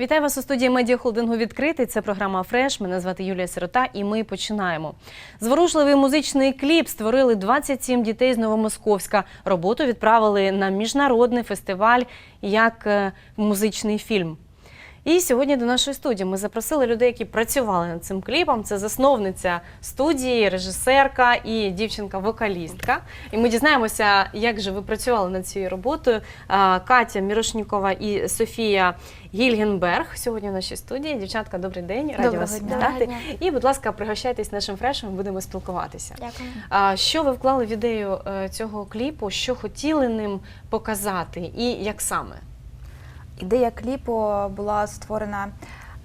Вітаю вас у студії медіахолдингу відкритий. Це програма Фреш. Мене звати Юлія Сирота, і ми починаємо. Зворушливий музичний кліп створили 27 дітей з Новомосковська. Роботу відправили на міжнародний фестиваль як е, музичний фільм. І сьогодні до нашої студії ми запросили людей, які працювали над цим кліпом. Це засновниця студії, режисерка і дівчинка-вокалістка. І ми дізнаємося, як же ви працювали над цією роботою. Катя Мірошнікова і Софія Гільгенберг сьогодні в нашій студії. Дівчатка, добрий день, раді Доброго вас вітати. І, будь ласка, пригощайтесь нашим фрешем, будемо спілкуватися. Дякую. Що ви вклали в ідею е, цього кліпу? Що хотіли ним показати, і як саме? Ідея кліпу була створена,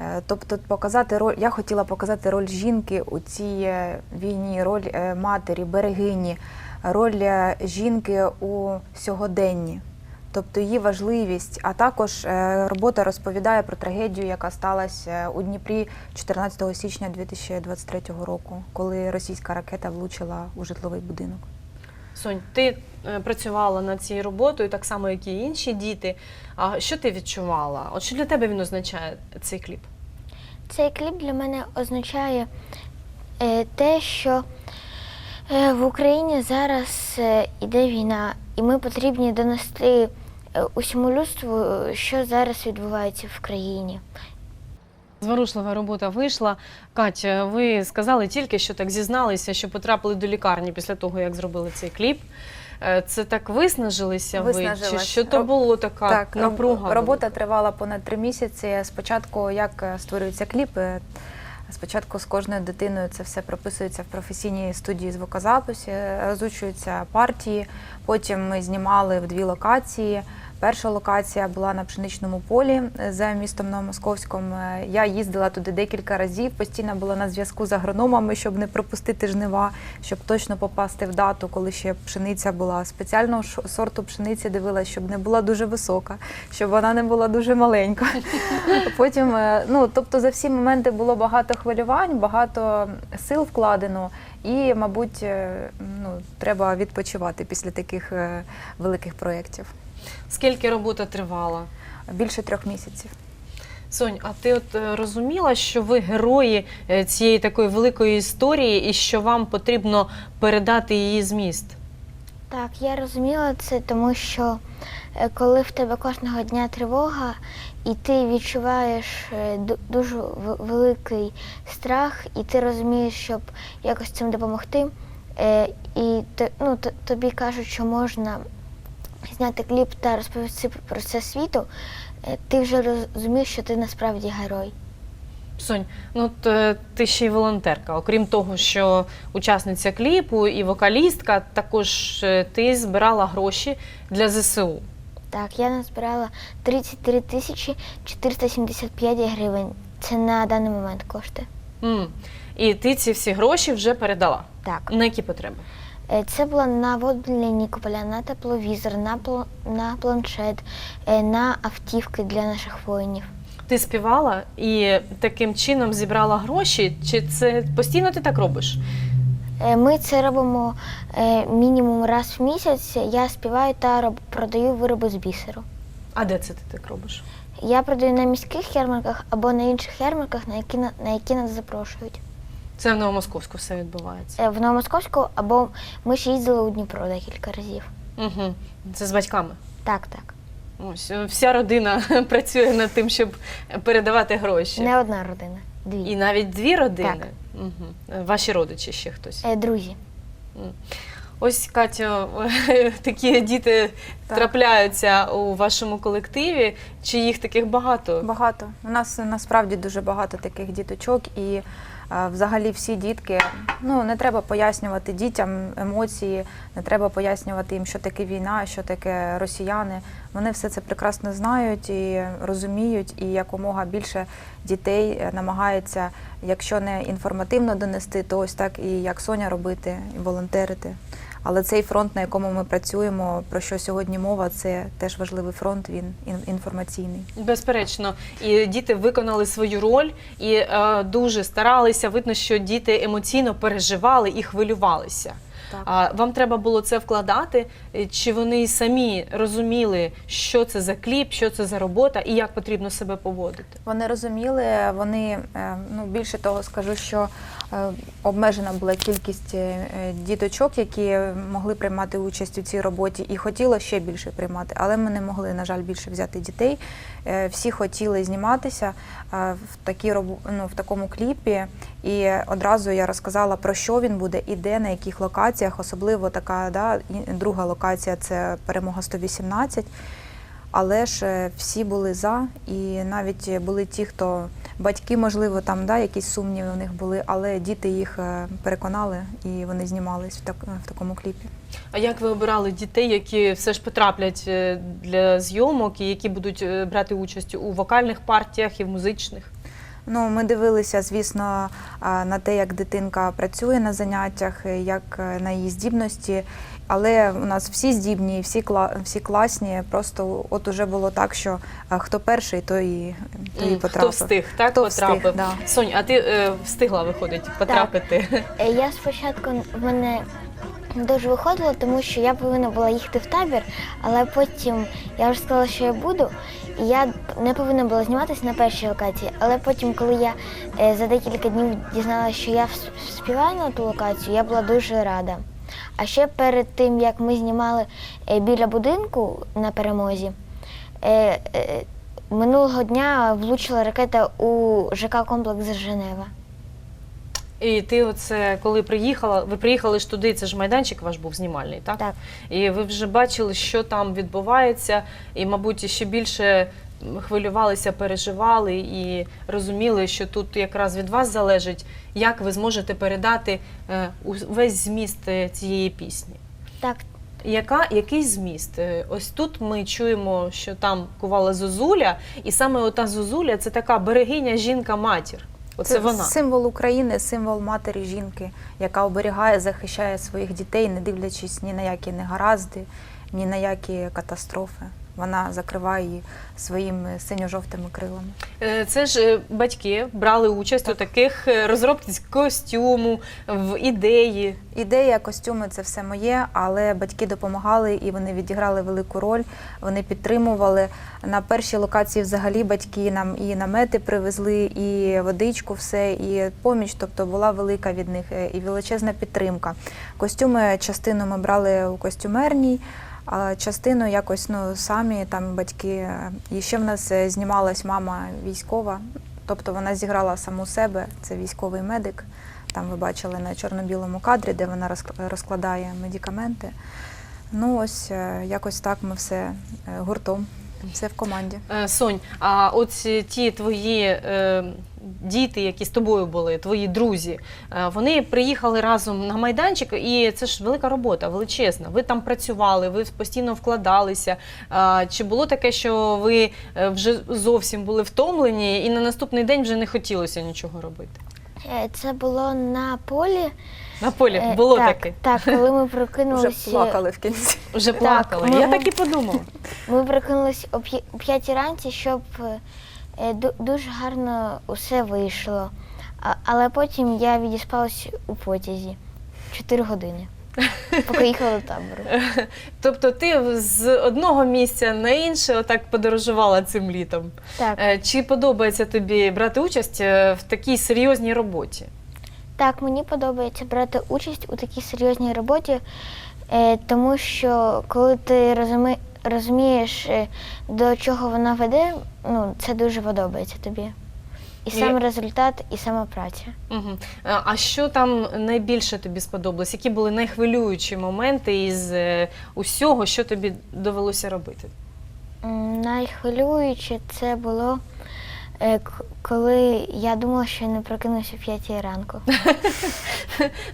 е, тобто показати роль. Я хотіла показати роль жінки у цій е, війні, роль е, матері, берегині, роль жінки у сьогоденні. Тобто її важливість, а також робота розповідає про трагедію, яка сталася у Дніпрі 14 січня 2023 року, коли російська ракета влучила у житловий будинок. Сонь, ти е, працювала над цією роботою, так само, як і інші діти. А що ти відчувала? От що для тебе він означає цей кліп? Цей кліп для мене означає е, те, що е, в Україні зараз іде війна, і ми потрібні донести усьому людству, що зараз відбувається в країні. Зворушлива робота вийшла. Катя, ви сказали тільки, що так зізналися, що потрапили до лікарні після того, як зробили цей кліп. Е, Це так виснажилися ви? Чи що то було така Так, напруга? робота тривала понад три місяці. Спочатку, як е, створюються кліпи, спочатку з кожною дитиною це все прописується в професійній студії звукозапису, розучуються партії. Потім ми знімали в дві локації. Перша локація була на пшеничному полі е, за містом Новомосковськом. Е, Я їздила туди декілька разів, постійно була на зв'язку з агрономами, щоб не пропустити жнива, щоб точно попасти в дату, коли ще пшениця була спеціального сорту пшениці дивилася, щоб не була дуже висока, щоб вона не була дуже маленька. Потім, е, ну тобто, за всі моменти було багато хвилювань, багато сил вкладено, і, мабуть, ну треба відпочивати після таких великих проєктів. Скільки робота тривала? Більше трьох місяців. Сонь, а ти от е, розуміла, що ви герої е, цієї такої великої історії і що вам потрібно передати її зміст? Так, я розуміла це, тому що е, коли в тебе кожного дня тривога, і ти відчуваєш дуже великий страх, і ти розумієш, щоб якось цим допомогти, і ну, тобі кажуть, що можна зняти кліп та розповісти про це світу, е, ти вже розумієш, що ти насправді герой. Сонь, ну е, ти ще й волонтерка. Окрім того, що учасниця кліпу і вокалістка, також е, ти збирала гроші для ЗСУ. Так, я назбирала 33 тисячі 475 гривень. Це на даний момент коштує. М. І ти ці всі гроші вже передала. Так. На які потреби? Е, Це було на для Нікополя, на тепловізор, на, пл- на планшет, е, на автівки для наших воїнів. Ти співала і таким чином зібрала гроші? Чи це постійно ти так робиш? Е, Ми це робимо мінімум раз в місяць. Я співаю та роб- продаю вироби з бісеру. А де це ти так робиш? Я продаю на міських ярмарках або на інших ярмарках, на які, на, на які нас запрошують. Це в Новомосковську все відбувається. Е, В Новомосковську або ми ще їздили у Дніпро декілька разів. Угу. Це з батьками. Так, так. Ось е, вся родина працює над тим, щоб передавати гроші. Не одна родина, дві. І навіть дві родини. Так. Угу. Ваші родичі ще хтось. Е, Друзі. М. Ось Катю, такі діти Так. трапляються у вашому колективі. Чи їх таких багато? Багато. У нас насправді дуже багато таких діточок, і взагалі всі дітки. Ну не треба пояснювати дітям емоції, не треба пояснювати їм, що таке війна, що таке росіяни. Вони все це прекрасно знають і розуміють, і якомога більше дітей намагається, якщо не інформативно донести, то ось так і як Соня робити, і волонтерити. Але цей фронт, на якому ми працюємо, про що сьогодні мова, це теж важливий фронт. Він ін- інформаційний. Безперечно, і діти виконали свою роль і е, дуже старалися. Видно, що діти емоційно переживали і хвилювалися. Так. А вам треба було це вкладати? Е, Чи вони самі розуміли, що це за кліп, що це за робота і як потрібно себе поводити? Вони розуміли, вони е, ну більше того скажу, що обмежена була кількість е, діточок, які могли приймати участь у цій роботі, і хотіло ще більше приймати, але ми не могли, на жаль, більше взяти дітей. Е, Всі хотіли зніматися е, в такій ну, в такому кліпі. І одразу я розказала про що він буде і де, на яких локаціях. Особливо така да, друга локація це перемога 118. Але ж е, всі були за, і навіть були ті, хто батьки, можливо, там да, якісь сумніви у них були, але діти їх е, переконали і вони знімались в, так, в такому кліпі. А як ви обирали дітей, які все ж потраплять е, для зйомок і які будуть е, брати участь у вокальних партіях і в музичних? Ну, ми дивилися, звісно, на те, як дитинка працює на заняттях, е, як е, на її здібності. Але у нас всі здібні, всі кла- всі класні. Просто от уже було так, що а, хто перший, той і, той і потрапив. Хто встиг, так Хто встиг, потрапив. да. Сонь, а ти е, встигла виходить потрапити? Е, Я спочатку в мене дуже виходило, тому що я повинна була їхати в табір, але потім я вже сказала, що я буду, і я не повинна була зніматися на першій локації. Але потім, коли я е, за декілька днів дізналася, що я співаю на ту локацію, я була дуже рада. А ще перед тим, як ми знімали е, біля будинку на перемозі, е, е, минулого дня влучила ракета у ЖК комплекс Женева. І ти оце, коли приїхала, ви приїхали ж туди, це ж майданчик ваш був знімальний, так? Так. І ви вже бачили, що там відбувається, і, мабуть, ще більше хвилювалися, переживали і розуміли, що тут якраз від вас залежить, як ви зможете передати е, увесь зміст е, цієї пісні. Так, Яка, який зміст? Е, Ось тут ми чуємо, що там кувала Зозуля, і саме ота Зозуля це така берегиня жінка-матір. Оце вона. символ України, символ матері жінки, яка оберігає, захищає своїх дітей, не дивлячись ні на які негаразди, ні на які катастрофи. Вона закриває її своїми синьо-жовтими крилами. Е, Це ж е, батьки брали участь у таких е, розробці костюму, в ідеї. Ідея, костюми це все моє, але батьки допомагали і вони відіграли велику роль. Вони підтримували. На першій локації взагалі батьки нам і намети привезли, і водичку, все, і поміч. Тобто була велика від них і величезна підтримка. Костюми частину ми брали у костюмерній. А частину якось ну самі там батьки. І ще в нас е, знімалась мама військова, тобто вона зіграла саму себе, це військовий медик. Там ви бачили на чорно-білому кадрі, де вона розк- розкладає медикаменти. Ну ось е, якось так ми все е, гуртом, все в команді. Сонь, а от ті твої діти, які з тобою були, твої друзі, е, вони приїхали разом на майданчик, і це ж велика робота, величезна. Ви там працювали, ви постійно вкладалися. Чи було таке, що ви е, вже зовсім були втомлені, і на наступний день вже не хотілося нічого робити? Е, Це було на полі. На полі було так, таке. Так, коли ми Вже плакали в кінці. Вже плакали. ми- Я так і подумала. Ми прокинулись о п'ятій ранці, щоб дуже гарно усе вийшло. Але потім я відіспалась у потязі 4 години, поки їхала до табору. Тобто ти з одного місця на інше отак подорожувала цим літом. Так, Е, Чи подобається тобі брати участь е, в такій серйозній роботі? так, мені подобається брати участь у такій серйозній роботі, е, тому що коли ти розумієш, е, до чого вона веде, ну, це дуже подобається тобі. І сам я- результат, і сама праця. Угу. А що там найбільше тобі сподобалось? Які були найхвилюючі моменти із е, усього, що тобі довелося робити? Найхвилююче це було, коли я думала, що я не прокинуся в п'ятій ранку.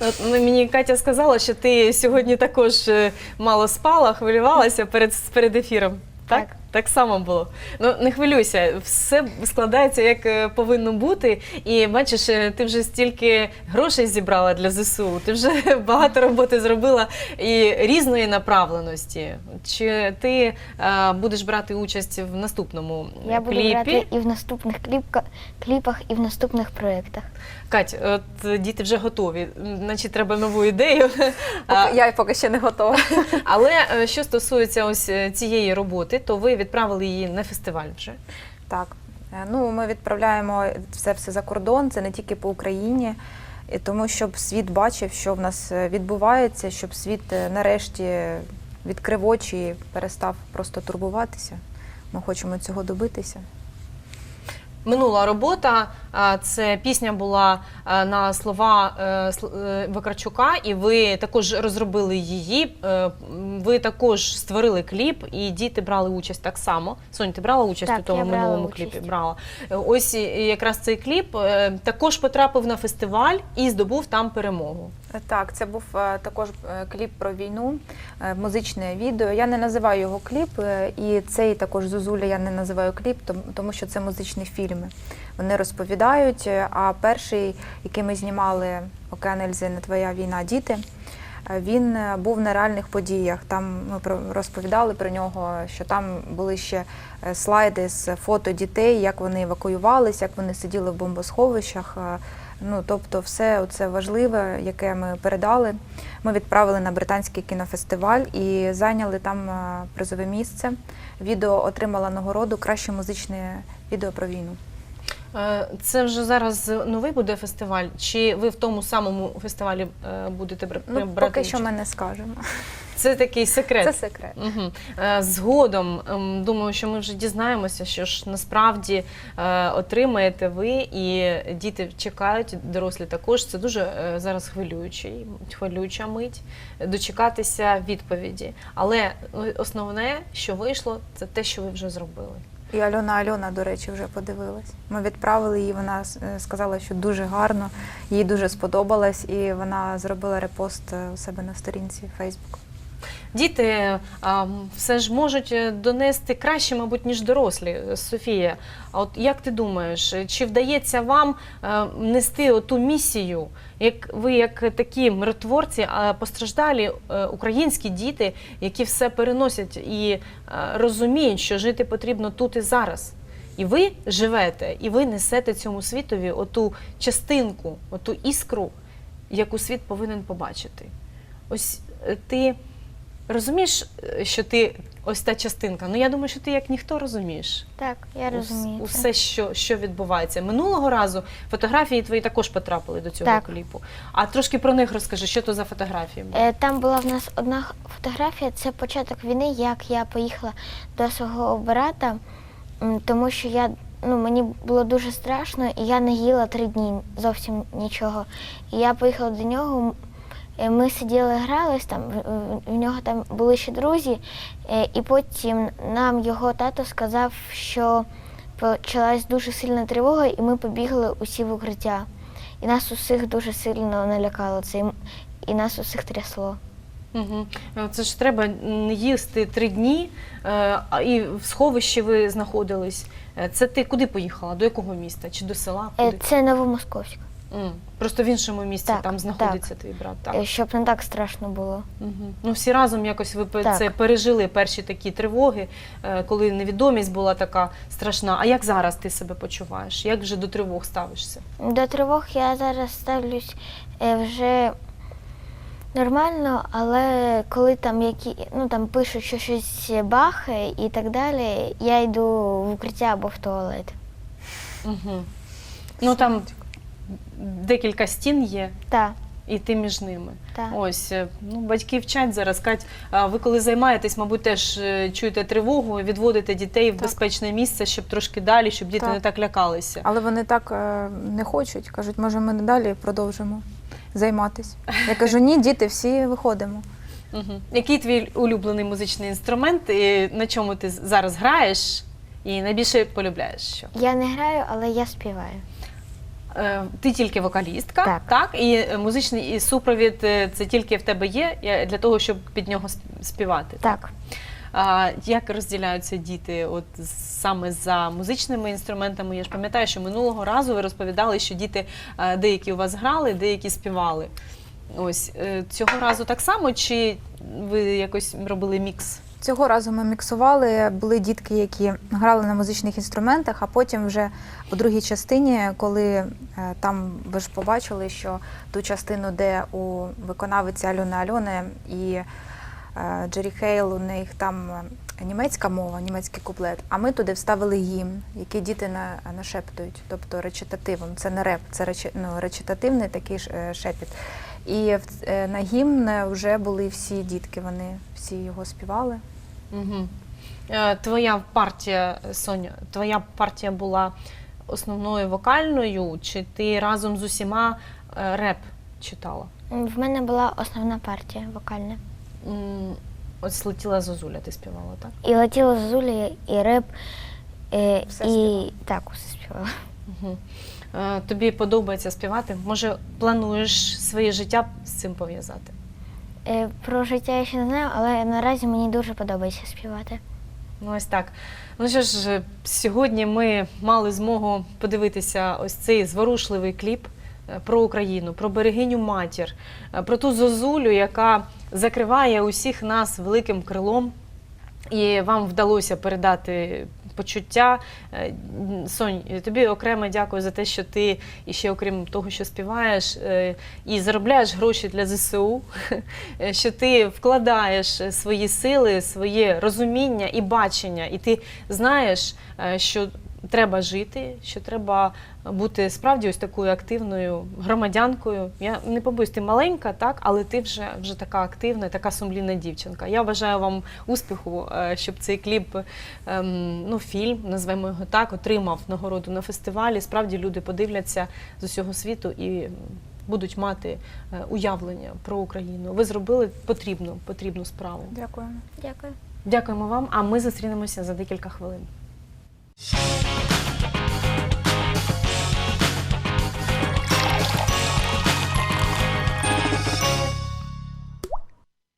От ну, мені Катя сказала, що ти сьогодні також е, мало спала, хвилювалася перед, перед ефіром. Так? Так само було. Ну не хвилюйся, все складається як е, повинно бути. І бачиш, е, ти вже стільки грошей зібрала для ЗСУ. Ти вже багато роботи зробила і різної направленості. Чи ти е, будеш брати участь в наступному Я буду кліпі? грати і в наступних кліпка, кліпах, і в наступних проєктах. Кать, от діти вже готові. Значить, треба нову ідею. А, Я поки ще не готова. Але що стосується ось цієї роботи, то ви відправили її на фестиваль вже. Так. Е, Ну, ми відправляємо це все за кордон, це не тільки по Україні, і тому щоб світ бачив, що в нас е, відбувається, щоб світ е, нарешті відкрив очі і перестав просто турбуватися. Ми хочемо цього добитися. Минула робота. Це пісня була на слова е, е, Вакарчука, і ви також розробили її. Е, Ви також створили кліп, і діти брали участь так само. Сонь, ти брала участь Так, у тому я брала минулому участь. кліпі? Брала. Е, Ось якраз цей кліп е, також потрапив на фестиваль і здобув там перемогу. Е, Так, це був е, також е, кліп про війну, е, музичне відео. Я не називаю його кліп, е, і цей також Зозуля я не називаю кліп, тому що це музичні фільми. Вони розповідають. е, А перший, який ми знімали Океан Ельзи, не твоя війна, діти. е, Він е, був на реальних подіях. Там ми розповідали про нього, що там були ще слайди з фото дітей, як вони евакуювалися, як вони сиділи в бомбосховищах. Ну, тобто, все це важливе, яке ми передали. Ми відправили на британський кінофестиваль і зайняли там призове місце. Відео отримало нагороду краще музичне відео про війну. Е, Це вже зараз новий буде фестиваль, чи ви в тому самому фестивалі е, будете Ну, брати поки що участь? ми не скажемо. Це такий секрет. Це секрет. Угу. Згодом ем, думаю, що ми вже дізнаємося, що ж насправді отримаєте ви, і діти чекають, дорослі також. Це дуже зараз хвилюючий, хвилююча мить дочекатися відповіді. Але основне, що вийшло, це те, що ви вже зробили. І Альона Альона, до речі, вже подивилась. Ми відправили її. Вона е, сказала, що дуже гарно, їй дуже сподобалось, і вона зробила репост е, у себе на сторінці Facebook. Діти а, все ж можуть е, донести краще, мабуть, ніж дорослі. Софія, а от як ти думаєш, чи вдається вам е, нести оту місію, як ви, як такі миротворці, а постраждалі е, українські діти, які все переносять і е, розуміють, що жити потрібно тут і зараз. І ви живете, і ви несете цьому світові оту частинку, оту іскру, яку світ повинен побачити. Ось ти розумієш, е, що ти ось та частинка. Ну я думаю, що ти як ніхто розумієш. Так, я розумію. Це. Усе, що, що відбувається. Минулого разу фотографії твої також потрапили до цього Так. кліпу. А трошки про них розкажи, що то за фотографії були? Е, Там була в нас одна фотографія, це початок війни, як я поїхала до свого брата, м, тому що я, ну, мені було дуже страшно, і я не їла три дні зовсім нічого. І я поїхала до нього. м, Ми сиділи, грались там, в- нього там були ще друзі, е, і потім нам його тато сказав, що почалась дуже сильна тривога, і ми побігли усі в укриття. І нас усіх дуже сильно налякало це, і нас усіх трясло. Угу. Це ж треба їсти три дні, е, а і в сховищі ви знаходились. Е, Це ти куди поїхала? До якого міста? Чи до села? Е, Куди? Це Новомосковськ, Просто в іншому місці Так, там знаходиться твій брат. Так? Е, щоб не так страшно було. Угу. Ну, всі разом якось ви Так. це пережили перші такі тривоги, е, коли невідомість була така страшна. А як зараз ти себе почуваєш? Як вже до тривог ставишся? До тривог я зараз ставлюсь е, вже нормально, але коли там які, ну там пишуть, що щось бахає і так далі, я йду в укриття або в туалет. Угу. Ну там декілька стін є, Так, і ти між ними. так. Ось е, ну батьки вчать зараз. Кать, а ви коли займаєтесь, мабуть, теж е, чуєте тривогу, відводите дітей в Так. безпечне місце, щоб трошки далі, щоб діти Так. не так лякалися. Але вони так е, не хочуть. Кажуть, може, ми далі продовжимо займатися. Я кажу, ні, діти, всі виходимо. Угу. Який твій улюблений музичний інструмент, і на чому ти зараз граєш і найбільше полюбляєш? Що? Я не граю, але я співаю. Е, Ти тільки вокалістка, Так. І е, музичний і супровід е, це тільки в тебе є для того, щоб під нього співати. Так. А, як розділяються діти от саме за музичними інструментами? Я ж пам'ятаю, що минулого разу ви розповідали, що діти деякі у вас грали, деякі співали. Ось цього разу так само, чи ви якось робили мікс? Цього разу ми міксували. Були дітки, які грали на музичних інструментах, а потім вже у другій частині, коли е, там ви ж побачили, що ту частину, де у виконавиці Альони Альони і е, Джері Хейл, у них там е, німецька мова, німецький куплет. А ми туди вставили гімн, який діти на, нашептують, тобто речитативом. Це не реп, це речи, ну, речитативний такий шепіт. І на гімн вже були всі дітки, вони всі його співали. Угу. Твоя партія, Соня, твоя партія була основною вокальною, чи ти разом з усіма е, реп читала? В мене була основна партія вокальна. Ось летіла Зозуля, ти співала, так? І летіла Зозуля, і реп, е, Все і так усе співала. Угу. Тобі подобається співати? Може, плануєш своє життя з цим пов'язати? Е, про життя я ще не знаю, але наразі мені дуже подобається співати. Ну, ось так. Ну що ж, сьогодні ми мали змогу подивитися ось цей зворушливий кліп е, про Україну, про берегиню матір, е, про ту зозулю, яка закриває усіх нас великим крилом. І вам вдалося передати почуття. Е, Сонь, тобі окремо дякую за те, що ти і ще окрім того, що співаєш е, і заробляєш гроші для ЗСУ, е, що ти вкладаєш свої сили, своє розуміння і бачення, і ти знаєш, е, що треба жити, що треба бути справді ось такою активною громадянкою. Я не побоюсь, ти маленька, так, але ти вже, вже така активна, така сумлінна дівчинка. Я бажаю вам успіху, е, щоб цей кліп, ем, ну, фільм, назвемо його так, отримав нагороду на фестивалі. Справді люди подивляться з усього світу і будуть мати е, уявлення про Україну. Ви зробили потрібну, потрібну справу. Дякуємо. Дякую. Дякуємо вам, а ми зустрінемося за декілька хвилин. you